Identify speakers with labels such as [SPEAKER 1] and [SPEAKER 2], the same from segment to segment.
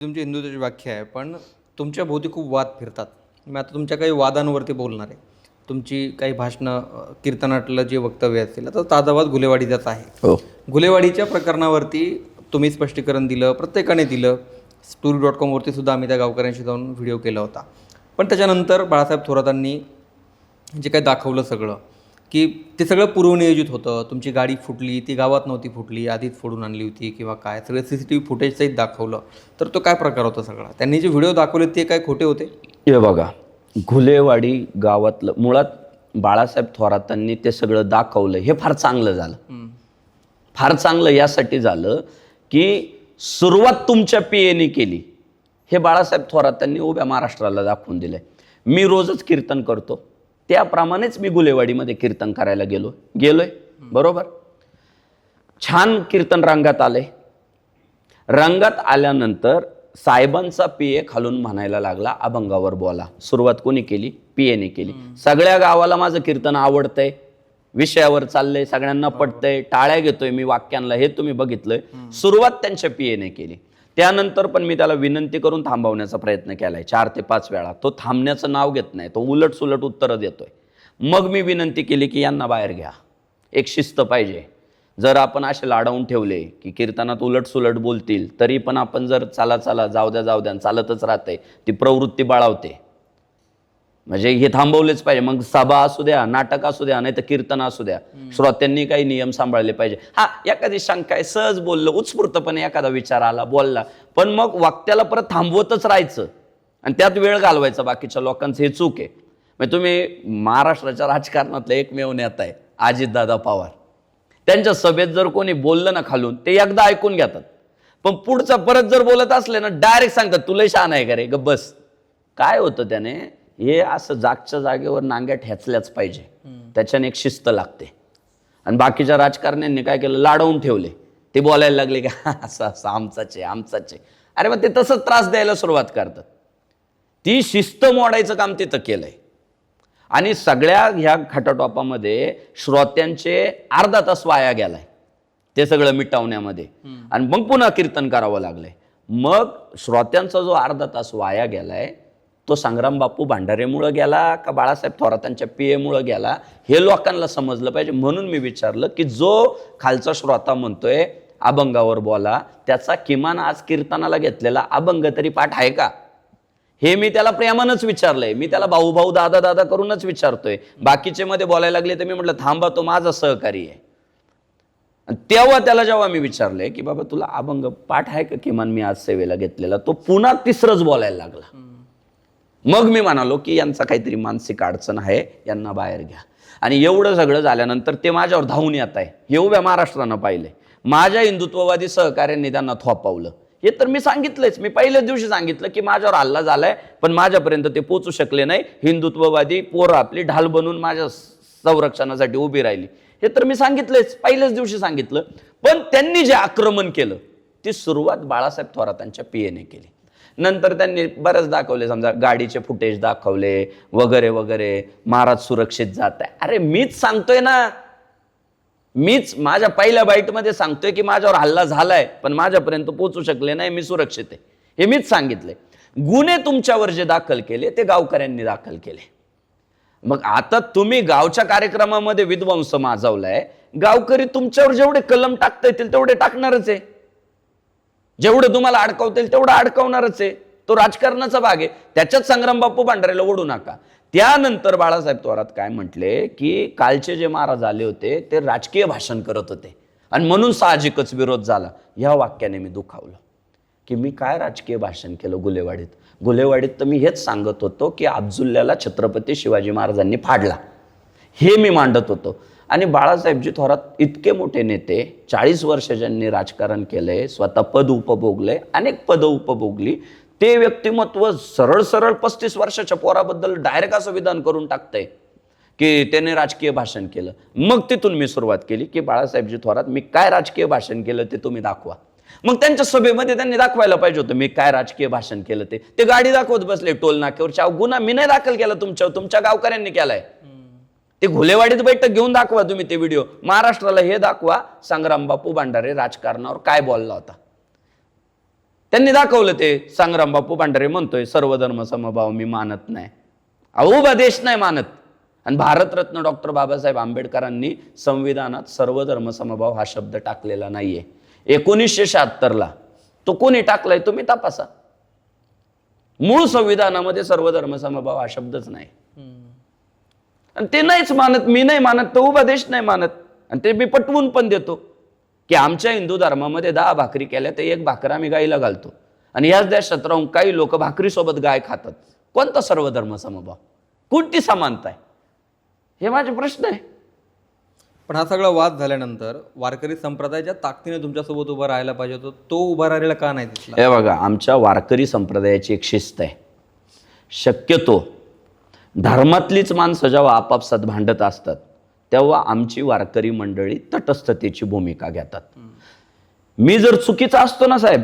[SPEAKER 1] तुमची हिंदुत्वाची व्याख्या आहे पण तुमच्या भोवती खूप वाद फिरतात. मी आता तुमच्या काही वादांवरती बोलणार आहे. तुमची काही भाषणं कीर्तनातलं जे वक्तव्य असतील आता ताजा वाद घुलेवाडीचाच आहे.
[SPEAKER 2] हो.
[SPEAKER 1] घुलेवाडीच्या प्रकरणावरती तुम्ही स्पष्टीकरण दिलं प्रत्येकाने दिलं. स्टोरी डॉट कॉमवरती सुद्धा आम्ही त्या गावकऱ्यांशी जाऊन व्हिडिओ केला होता. पण त्याच्यानंतर बाळासाहेब थोरातांनी जे काही दाखवलं सगळं की ते सगळं पूर्वनियोजित होतं. तुमची गाडी फुटली ती गावात नव्हती फुटली आधीच फोडून आणली होती किंवा काय? सगळं C C T V footage सहित दाखवलं. तर तो काय प्रकार होता सगळा? त्यांनी जे व्हिडिओ दाखवले ते काय खोटे होते?
[SPEAKER 2] हे बघा घुलेवाडी गावातलं मुळात बाळासाहेब थोरातांनी ते सगळं दाखवलं हे फार चांगलं झालं. फार चांगलं यासाठी झालं की सुरुवात तुमच्या पियेने केली. हे बाळासाहेब थोरातांनी उभ्या महाराष्ट्राला दाखवून दिलंय. मी रोजच कीर्तन करतो. त्याप्रमाणेच मी गुलेवाडीमध्ये कीर्तन करायला गेलो. गेलोय. बरोबर? छान कीर्तन रंगात आले रंगात आल्यानंतर साहेबांचा पिये खालून म्हणायला लागला अभंगावर बोला. सुरुवात कोणी केली? पियेने केली. सगळ्या गावाला माझं कीर्तन आवडतंय. विषयावर चाललंय सगळ्यांना पटतंय. टाळ्या घेतोय मी वाक्यांना हे तुम्ही बघितलंय. सुरुवात त्यांच्या पियेने केली. त्यानंतर पण मी त्याला विनंती करून थांबवण्याचा प्रयत्न केला आहे चार ते पाच वेळा. तो थांबण्याचं नाव घेत नाही. तो उलट सुलट उत्तरं देतोय. मग मी विनंती केली की यांना बाहेर घ्या. एक शिस्त पाहिजे. जर आपण असे लाडावून ठेवले की कीर्तनात उलट सुलट बोलतील तरी पण आपण जर चला चला जाऊ द्या जाऊ द्या चालतच राहते ती प्रवृत्ती बाळावते. म्हणजे हे थांबवलेच पाहिजे. मग सभा असू द्या नाटक असू द्या नाही तर कीर्तन असू द्या. श्रोत्यांनी काही नियम सांभाळले पाहिजे. हा एखादी शंका आहे सहज बोललं उत्स्फूर्तपणे एखादा विचार आला बोलला पण मग वाक्याला परत थांबवतच राहायचं. आणि त्यात वेळ घालवायचा बाकीच्या लोकांचं हे चूक आहे. म्हणजे तुम्ही महाराष्ट्राच्या राजकारणातलं एकमेव नेता आहे अजितदादा पवार. त्यांच्या सभेत जर कोणी बोललं ना खालून ते एकदा ऐकून घेतात. पण पुढचा परत जर बोलत असले ना डायरेक्ट सांगतात तुला शान आहे का रे? ग बस. काय होतं त्याने? हे असं जागच्या जागेवर नांग्या ठेचल्याच पाहिजे. त्याच्याने एक शिस्त लागते. आणि बाकीच्या राजकारण्यांनी काय केलं? लाडवून ठेवले. ते बोलायला लागले का असं असं आमचाच आहे आमचाच आहे. अरे मग ते तसंच त्रास द्यायला सुरुवात करतात. ती शिस्त मोडायचं काम तिथं केलंय. आणि सगळ्या ह्या खटाटोपामध्ये श्रोत्यांचे अर्धा तास वाया गेलाय. ते सगळं मिटवण्यामध्ये. आणि मग पुन्हा कीर्तन करावं लागलंय. मग श्रोत्यांचा जो अर्धा तास वाया गेलाय तो संग्राम बापू भांडारेमुळं गेला का बाळासाहेब थोरातांच्या पियेमुळं गेला हे लोकांना समजलं पाहिजे. म्हणून मी विचारलं की जो खालचा श्रोता म्हणतोय अभंगावर बोला त्याचा किमान आज कीर्तनाला घेतलेला अभंग तरी पाठ आहे का? हे मी त्याला प्रेमानच विचारलंय. मी त्याला भाऊ भाऊ दादा दादा करूनच विचारतोय. बाकीचे मध्ये बोलायला लागले तर मी म्हटलं थांबा तो माझा सहकारी आहे. तेव्हा त्याला जेव्हा मी विचारलंय की बाबा तुला अभंग पाठ आहे का? किमान मी आज सेवेला घेतलेला. तो पुन्हा तिसरंच बोलायला लागला. मग मी म्हणालो की यांचा काहीतरी मानसिक अडचण आहे यांना बाहेर घ्या. आणि एवढं सगळं झाल्यानंतर ते माझ्यावर धावून येत आहे. हे उभ्या महाराष्ट्रानं पाहिलंय माझ्या हिंदुत्ववादी सहकार्यांनी त्यांना थोपावलं. हे तर मी सांगितलंच. मी पहिल्याच दिवशी सांगितलं की माझ्यावर हल्ला झालाय पण माझ्यापर्यंत ते पोचू शकले नाही. हिंदुत्ववादी पोरं आपली ढाल बनून माझ्या संरक्षणासाठी उभी राहिली. हे तर मी सांगितलंच. पहिल्याच दिवशी सांगितलं. पण त्यांनी जे आक्रमण केलं ती सुरुवात बाळासाहेब थोरातांच्या पीएने केली. नंतर त्यांनी बरंच दाखवले समजा गाडीचे फुटेज दाखवले वगैरे वगैरे महाराज सुरक्षित जात आहे. अरे मीच सांगतोय ना. मीच माझ्या पहिल्या बाईटमध्ये सांगतोय की माझ्यावर हल्ला झालाय पण माझ्यापर्यंत पोहोचू शकले नाही मी सुरक्षित आहे. हे मीच सांगितले गुन्हे तुमच्यावर जे दाखल केले ते गावकऱ्यांनी दाखल केले. मग आता तुम्ही गावच्या कार्यक्रमामध्ये विध्वंस माजवलाय. गावकरी तुमच्यावर जेवढे कलम टाकता येतील तेवढे टाकणारच आहे. जेवढं तुम्हाला अडकवतील तेवढं अडकवणारच आहे. तो राजकारणाचा भाग आहे. त्याच्यात संग्राम बापू भांडारेला ओढू नका. त्यानंतर बाळासाहेब थोरात काय म्हटले की कालचे जे महाराज आले होते ते राजकीय भाषण करत होते. आणि म्हणून साहजिकच विरोध झाला. ह्या वाक्याने मी दुखावलं. की मी काय राजकीय भाषण केलं गुलेवाडीत? गुलेवाडीत तर मी हेच सांगत होतो की अब्जुल्ल्याला छत्रपती शिवाजी महाराजांनी फाडला. हे मी मांडत होतो. आणि बाळासाहेबजी थोरात इतके मोठे नेते चाळीस वर्ष ज्यांनी राजकारण केलंय स्वतः पद उपभोगले अनेक पद उपभोगली ते व्यक्तिमत्व सरळ सरळ पस्तीस वर्षाच्या पोराबद्दल डायरेक्ट असं विधान करून टाकतंय की त्याने राजकीय भाषण केलं. मग तिथून मी सुरुवात केली की बाळासाहेबजी थोरात मी काय राजकीय भाषण केलं ते तुम्ही दाखवा. मग त्यांच्या सभेमध्ये त्यांनी दाखवायला पाहिजे होतं मी काय राजकीय भाषण केलं ते. ते गाडी दाखवत बसले टोल नाक्यावर गुन्हा मी नाही दाखल केला तुमच्यावर तुमच्या गावकऱ्यांनी केलाय. ते घुलेवाडीत बैठक घेऊन दाखवा तुम्ही ते व्हिडिओ महाराष्ट्राला हे दाखवा संग्राम बापू भांडारे राजकारणावर काय बोलला होता. त्यांनी दाखवलं ते संग्राम बापू भांडारे म्हणतोय सर्वधर्म समभाव मी मानत नाही. अहो देश नाही मानत. आणि भारतरत्न डॉक्टर बाबासाहेब आंबेडकरांनी संविधानात सर्वधर्म समभाव हा शब्द टाकलेला नाहीये. एकोणीसशे शहात्तरला तो कोणी टाकलाय तुम्ही तपासा. मूळ संविधानामध्ये सर्वधर्म समभाव हा शब्दच नाही. आणि ते नाहीच मानत मी नाही मानत तो उभा देश नाही मानत. आणि ते मी पटवून पण देतो. की आमच्या हिंदू धर्मामध्ये दहा भाकरी केल्या तर एक भाकर आम्ही गाईला घालतो. आणि याच देशात राहून काही लोक भाकरीसोबत गाय खातात. कोणता सर्व धर्म समभाव? कोणती समानता आहे? हे माझे प्रश्न आहे.
[SPEAKER 1] पण हा सगळा वाद झाल्यानंतर वारकरी संप्रदायाच्या ताकदीने तुमच्यासोबत उभा राहायला पाहिजे होतं. तो उभा राहिलेला का नाही
[SPEAKER 2] हे बघा आमच्या वारकरी संप्रदायाची एक शिस्त आहे. शक्यतो धर्मातलीच माणसं जेव्हा आपापसात भांडत असतात तेव्हा आमची वारकरी मंडळी तटस्थतेची भूमिका घेतात. मी जर चुकीचा असतो ना साहेब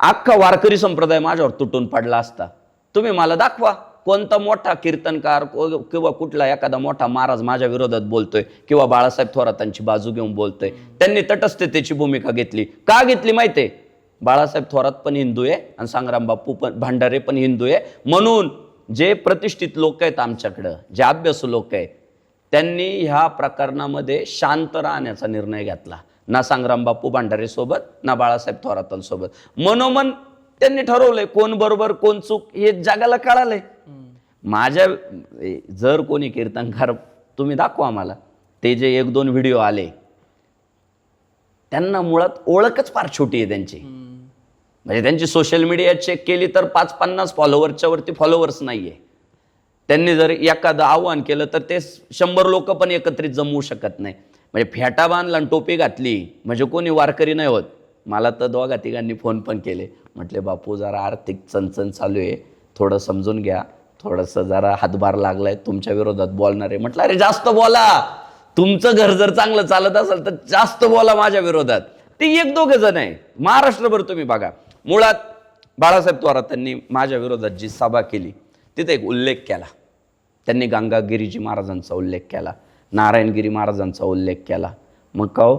[SPEAKER 2] अख्खा वारकरी संप्रदाय माझ्यावर तुटून पडला असता तुम्ही मला दाखवा कोणता मोठा कीर्तनकार किंवा कुठला एखादा मोठा महाराज माझ्या विरोधात बोलतोय किंवा बाळासाहेब थोरातांची बाजू घेऊन बोलतोय त्यांनी तटस्थतेची भूमिका घेतली. का घेतली माहिती बाळासाहेब थोरात पण हिंदू आहे आणि संग्राम बापू पण भांडारे पण हिंदू आहे म्हणून जे प्रतिष्ठित लोक आहेत आमच्याकडं जे अभ्यासू लोक आहेत त्यांनी ह्या प्रकरणामध्ये शांत राहण्याचा निर्णय घेतला. ना संग्राम बापू भांडारे सोबत ना बाळासाहेब थोरातांसोबत. मनोमन त्यांनी ठरवलंय कोण बरोबर कोण चूक हे जगाला कळालंय. माझ्या जर कोणी कीर्तनकार तुम्ही दाखवा आम्हाला ते जे एक दोन व्हिडिओ आले त्यांना मुळात ओळखच फार छोटी आहे त्यांची. म्हणजे त्यांची सोशल मीडिया चेक केली तर पाच पन्नास फॉलोवरच्या वरती फॉलोअर्स नाहीये. त्यांनी जर एखादं आव्हान केलं तर ते शंभर लोक पण एकत्रित जमवू शकत नाही. म्हणजे फेटा बांधला आणि टोपी घातली म्हणजे कोणी वारकरी नाही होत. मला तर दोघा तिघांनी फोन पण केले. म्हटले बापू जरा आर्थिक चणचण चालू आहे. थोडं समजून घ्या. थोडंसं जरा हातभार लागलाय. तुमच्या विरोधात बोलणार. आहे म्हटलं अरे जास्त बोला. तुमचं घर जर चांगलं चालत असेल तर जास्त बोला माझ्या विरोधात. ते एक दोघे जण आहे. महाराष्ट्रभर तुम्ही बघा. मुळात बाळासाहेब थोरातांनी माझ्या विरोधात जी सभा केली तिथे एक उल्लेख केला. त्यांनी गंगागिरीजी महाराजांचा उल्लेख केला नारायणगिरी महाराजांचा उल्लेख केला. मग का हो?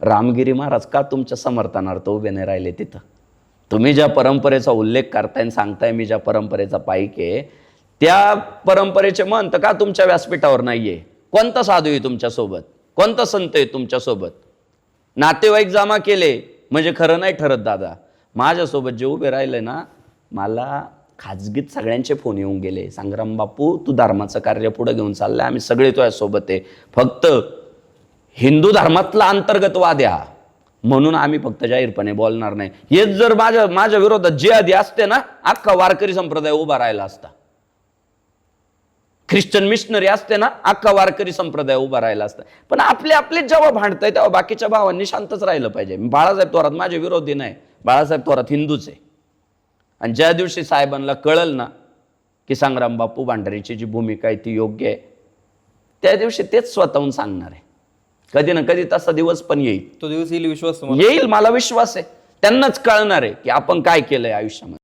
[SPEAKER 2] रामगिरी महाराज का तुमच्या समर्थनार्थ उभे नाही राहिले तिथं? तुम्ही ज्या परंपरेचा उल्लेख करताय आणि सांगताय मी ज्या परंपरेचा पाईक आहे त्या परंपरेचे मंत का तुमच्या व्यासपीठावर नाहीये? कोणता साधू आहे तुमच्यासोबत कोणता संत आहे तुमच्यासोबत नातेवाईक जमा केले म्हणजे खरं नाही ठरत दादा. माझ्यासोबत जे उभे राहिले ना मला खाजगीत सगळ्यांचे फोन येऊन गेले. संग्राम बापू तू धर्माचं कार्य पुढे घेऊन चाललाय. आम्ही सगळे तुझ्या सोबत आहे. फक्त हिंदू धर्मातला अंतर्गत वाद हा म्हणून आम्ही फक्त जाहीरपणे बोलणार नाही. हेच जर माझ्या माझ्या विरोधात जे आधी असते ना अख्खा वारकरी संप्रदाय उभा राहिला असता. ख्रिश्चन मिशनरी असते ना अख्खा वारकरी संप्रदाय उभा राहिला असता. पण आपले आपले जेव्हा भांडताय तेव्हा बाकीच्या भावांनी शांतच राहिलं पाहिजे. बाळासाहेब थोरात माझे विरोधी नाही. बाळासाहेब थोरात हिंदूच. आहे आणि ज्या दिवशी साहेबांना कळल ना की संग्राम बापू भांडारीची जी भूमिका आहे ती योग्य आहे त्या दिवशी तेच स्वतःहून सांगणार आहे. कधी ना कधी तसा दिवस पण येईल.
[SPEAKER 1] तो दिवस येईल विश्वास
[SPEAKER 2] येईल मला विश्वास आहे. त्यांनाच कळणार आहे की आपण काय केलंय आयुष्यामध्ये.